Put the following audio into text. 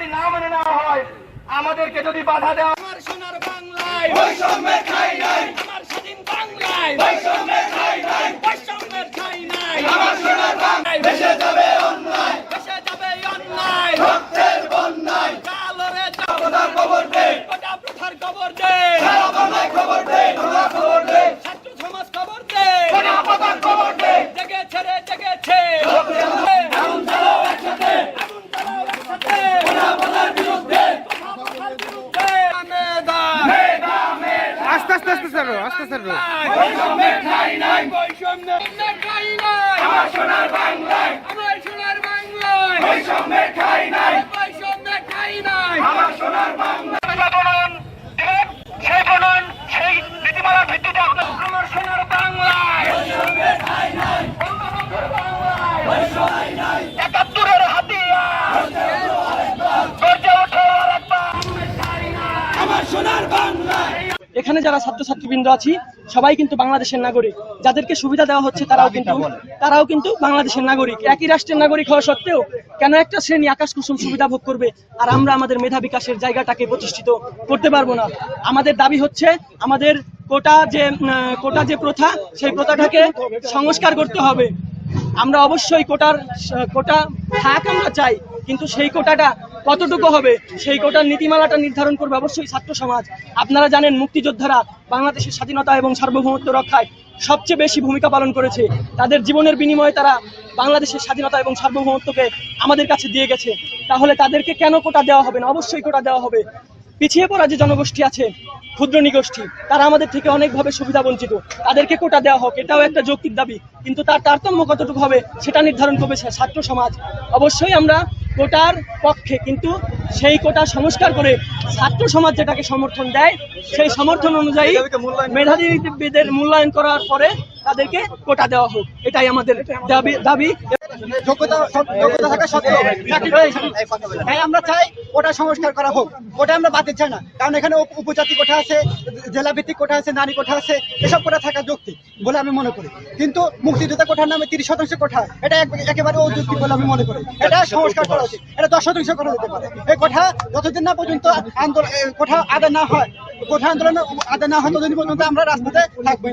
যদি না মেনে নেওয়া হয় আমাদেরকে যদি বাধা দেওয়া আমার সোনার বাংলায় বৈষম্যের ঠাঁই নাই। আমার স্বাধীন বাংলায় আস্তে আস্তে আস্তে স্যার আস্তে স্যার বৈষম্যের ঠাঁই নাই বৈষম্যের ঠাঁই নাই আমার সোনার বাংলায় আমার সোনার বাংলায় বৈষম্যের ঠাঁই নাই বৈষম্যের ঠাঁই নাই আমার সোনার বাংলা প্রণয়ন দিবেন সেই প্রণয়ন সেই নীতিমালার ভিত্তিতে আপনার আমার সোনার বাংলায় একাত্তরের হাতিয়ার গর্জে ওঠো আরেকবার। আমার সোনার বাংলায় এখানে যারা ছাত্রছাত্রীবৃন্দ আছি সবাই কিন্তু বাংলাদেশের নাগরিক। যাদেরকে সুবিধা দেওয়া হচ্ছে তারাও কিন্তু তারাও কিন্তু বাংলাদেশের নাগরিক। একই রাষ্ট্রের নাগরিক হওয়া সত্ত্বেও কেন একটা শ্রেণি আকাশ কুসুম সুবিধা ভোগ করবে? আর আমরা আমাদের মেধা বিকাশের জায়গাটাকে প্রতিষ্ঠিত করতে পারব না। আমাদের দাবি হচ্ছে আমাদের কোটা যে কোটা যে প্রথা সেই প্রথাটাকে সংস্কার করতে হবে। আমরা অবশ্যই কোটার কোটা থাক আমরা চাই কিন্তু সেই কোটাটা কতটুকু হবে? সেই কোটার নীতিমালাটা নির্ধারণ করবে অবশ্যই ছাত্র সমাজ। আপনারা জানেন মুক্তিযোদ্ধারা বাংলাদেশের স্বাধীনতা এবং সার্বভৌমত্ব রক্ষায় সবচেয়ে বেশি ভূমিকা পালন করেছে। তাদের জীবনের বিনিময়ে তারা বাংলাদেশের স্বাধীনতা এবং সার্বভৌমত্বকে আমাদের কাছে দিয়ে গেছে। তাহলে তাদেরকে কেন কোটা দেওয়া হবে না? অবশ্যই কোটা দেওয়া হবে। পিছিয়ে পড়া যে জনগোষ্ঠী আছে, ক্ষুদ্র নিগোষ্ঠী, তারা আমাদের থেকে অনেকভাবে সুবিধা বঞ্চিত। তাদেরকে কোটা দেওয়া হোক, এটাও একটা যৌক্তিক দাবি। কিন্তু তার তারতম্য কতটুকু হবে, সেটা নির্ধারণ করবে ছাত্র সমাজ। অবশ্যই আমরা কোটার পক্ষে কিন্তু সেই কোটা সংস্কার করে ছাত্র সমাজ যেটাকে সমর্থন দেয় সেই সমর্থন অনুযায়ী মেধাবীদের মূল্যায়ন করার পরে তাদেরকে কোটা দেওয়া হোক। এটাই আমাদের দাবি দাবি। কিন্তু মুক্তিযোদ্ধা কোঠার নামে কোঠা এটা একেবারে বলে আমি মনে করি। এটা সংস্কার করা উচিত। এটা দশ যেতে পারে। এই কোঠা যতদিন না পর্যন্ত আন্দোলন কোঠা আদায় না হয়, কোঠা আন্দোলন আদায় না হয়, ততদিন পর্যন্ত আমরা রাজপথে থাকব